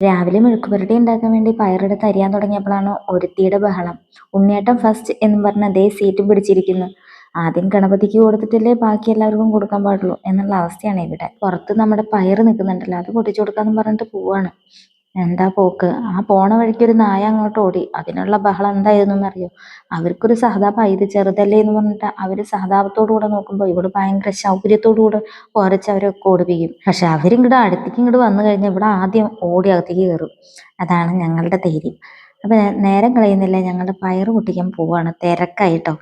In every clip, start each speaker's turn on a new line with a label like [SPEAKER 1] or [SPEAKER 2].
[SPEAKER 1] രാവിലെ മെഴുക്കുപുരട്ടി ഉണ്ടാക്കാൻ വേണ്ടി പയറെടുത്ത് അരിയാൻ തുടങ്ങിയപ്പോഴാണ് ഒരുത്തിയുടെ ബഹളം. ഉണ്ണിയേട്ടൻ ഫസ്റ്റ് എന്ന് പറഞ്ഞ അതേ സീറ്റും പിടിച്ചിരിക്കുന്നു. ആദ്യം ഗണപതിക്ക് കൊടുത്തിട്ടല്ലേ ബാക്കി എല്ലാവർക്കും കൊടുക്കാൻ പാടുള്ളൂ എന്നുള്ള അവസ്ഥയാണ് ഇവിടെ. പുറത്ത് നമ്മുടെ പയർ നിൽക്കുന്നുണ്ടല്ലോ അത് പൊട്ടിച്ചു കൊടുക്കാന്ന് പറഞ്ഞിട്ട് പോവാണ്. എന്താ പോക്ക്? ആ പോണ വഴിക്ക് ഒരു നായ അങ്ങോട്ട് ഓടി. അതിനുള്ള ബഹളം എന്തായിരുന്നു എന്നറിയോ അവർക്കൊരു സഹതാപം. ഇത് ചെറുതല്ലേ എന്ന് പറഞ്ഞിട്ട് അവർ സഹതാപത്തോടു കൂടെ നോക്കുമ്പോൾ ഇവിടെ ഭയങ്കര ശൗര്യത്തോടു കൂടെ കുറച്ച് അവരൊക്കെ ഓടിപ്പിക്കും. പക്ഷെ അവരിങ്ങോട്ട് അടുത്തേക്ക് ഇങ്ങോട്ട് വന്നു കഴിഞ്ഞാൽ ഇവിടെ ആദ്യം ഓടി അകത്തേക്ക് കയറും അതാണ് ഞങ്ങളുടെ ധൈര്യം. അപ്പൊ നേരം കളയുന്നില്ല. ഞങ്ങൾ പയറ് പൊട്ടിക്കാൻ പോവാണ്. തിരക്കായിട്ടോ.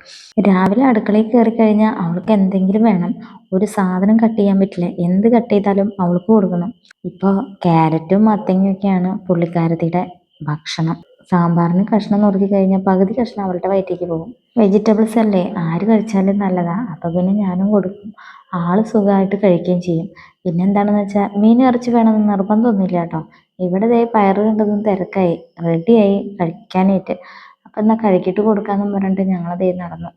[SPEAKER 1] രാവിലെ അടുക്കളയിൽ കയറി കഴിഞ്ഞാൽ അവൾക്ക് എന്തെങ്കിലും വേണം. ഒരു സാധനം കട്ട് ചെയ്യാൻ പറ്റില്ല. എന്ത് കട്ട് ചെയ്താലും അവൾക്ക് കൊടുക്കണം. ഇപ്പോൾ ക്യാരറ്റും മത്തങ്ങയൊക്കെയാണ് പുള്ളിക്കാരത്തിയുടെ ഭക്ഷണം. സാമ്പാറിന് കഷ്ണം നുറുക്കി കഴിഞ്ഞാൽ പകുതി കഷ്ണം അവളുടെ വയറ്റിലേക്ക് പോകും. വെജിറ്റബിൾസ് അല്ലേ? ആര് കഴിച്ചാലും നല്ലതാണ് അപ്പൊ പിന്നെ ഞാനും കൊടുക്കും. ആൾ സുഖമായിട്ട് കഴിക്കുകയും ചെയ്യും. പിന്നെ എന്താണെന്ന് വെച്ചാൽ മീൻ ഇറച്ചി വേണമെന്ന് നിർബന്ധമൊന്നുമില്ല കേട്ടോ. ഇവിടെ ദേ പയറ് കണ്ടതും തിരക്കായി. റെഡിയായി കഴിക്കാനായിട്ട്. അപ്പം എന്നാൽ കഴിക്കിട്ട് കൊടുക്കാമെന്നും പറഞ്ഞിട്ട് ഞങ്ങൾ ദേ നടന്നു.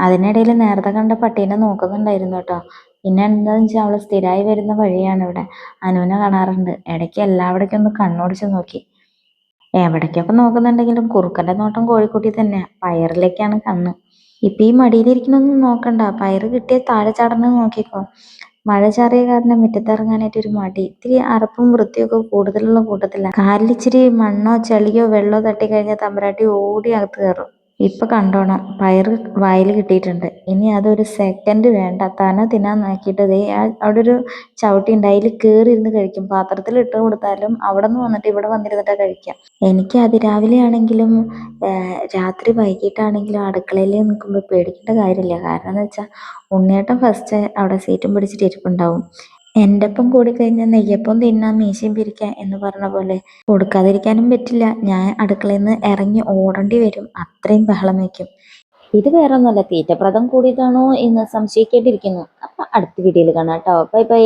[SPEAKER 1] അതിനിടയിൽ നേരത്തെ കണ്ട പട്ടീനെ നോക്കുന്നുണ്ടായിരുന്നു കേട്ടോ. പിന്നെ എന്താണെന്ന് വെച്ചാൽ അവൾ സ്ഥിരമായി വരുന്ന വഴിയാണ് ഇവിടെ. അനുവിനെ കാണാറുണ്ട്. ഇടയ്ക്ക് എല്ലാവിടേക്കും ഒന്ന് കണ്ണോടിച്ച് നോക്കി. എവിടേക്കൊക്കെ നോക്കുന്നുണ്ടെങ്കിലും കുറുക്കന്റെ നോട്ടം കോഴിക്കുട്ടി തന്നെ പയറിലേക്കാണ് കണ്ണ്. ഇപ്പം ഈ മടിയിലിരിക്കുന്നൊന്നും നോക്കണ്ട. പയറ് കിട്ടിയ താഴെ ചാടുന്നത് നോക്കിക്കോ. മഴ ചാറിയ കാരണം മുറ്റത്തിറങ്ങാനായിട്ട് ഒരു മടി. ഇത്തിരി അറപ്പും വൃത്തിയൊക്കെ കൂടുതലുള്ള കൂട്ടത്തിലാണ്. കാലിൽ ഇച്ചിരി മണ്ണോ ചെളിയോ വെള്ളമോ തട്ടി കഴിഞ്ഞാൽ തമ്പുരാട്ടി ഓടി അകത്ത് കയറും. ഇപ്പൊ കണ്ടോണ. പയർ വായിൽ കിട്ടിയിട്ടുണ്ട്. ഇനി അതൊരു സെക്കൻഡ് വേണ്ട. തന തിന്നാൻ നോക്കിയിട്ട് ദേ അവിടെ ഒരു ചവിട്ടി ഉണ്ട്. അതിൽ കയറി ഇരുന്ന് കഴിക്കും. പാത്രത്തിൽ ഇട്ട് കൊടുത്താലും അവിടെ നിന്ന് വന്നിട്ട് ഇവിടെ വന്നിരുന്നിട്ടാ കഴിക്കാം. എനിക്ക് അതിരാവിലെ ആണെങ്കിലും രാത്രി വൈകിട്ടാണെങ്കിലും അടുക്കളയിൽ നിൽക്കുമ്പോൾ പേടിക്കേണ്ട കാര്യമില്ല. കാരണം എന്ന് വെച്ചാൽ ഉണ്ണിയേട്ടൻ ഫസ്റ്റ് അവിടെ സീറ്റും പിടിച്ചിട്ട് ഇരിപ്പുണ്ടാവും. എന്റെ ഒപ്പം കൂടി കഴിഞ്ഞാൽ നെയ്യപ്പം തിന്നാൻ മീശയും പിരിക്കാം എന്ന് പറഞ്ഞ പോലെ കൊടുക്കാതിരിക്കാനും പറ്റില്ല. ഞാൻ അടുക്കളയിൽ നിന്ന് ഇറങ്ങി ഓടേണ്ടി വരും. അത്രയും ബഹളം വയ്ക്കും. ഇത് വേറെ ഒന്നുമല്ല തീറ്റപ്രദം കൂടിയതാണോ എന്ന് സംശയിക്കേണ്ടിയിരിക്കുന്നു. അപ്പൊ അടുത്ത വീഡിയോയിൽ കാണാം കേട്ടോ. Bye bye.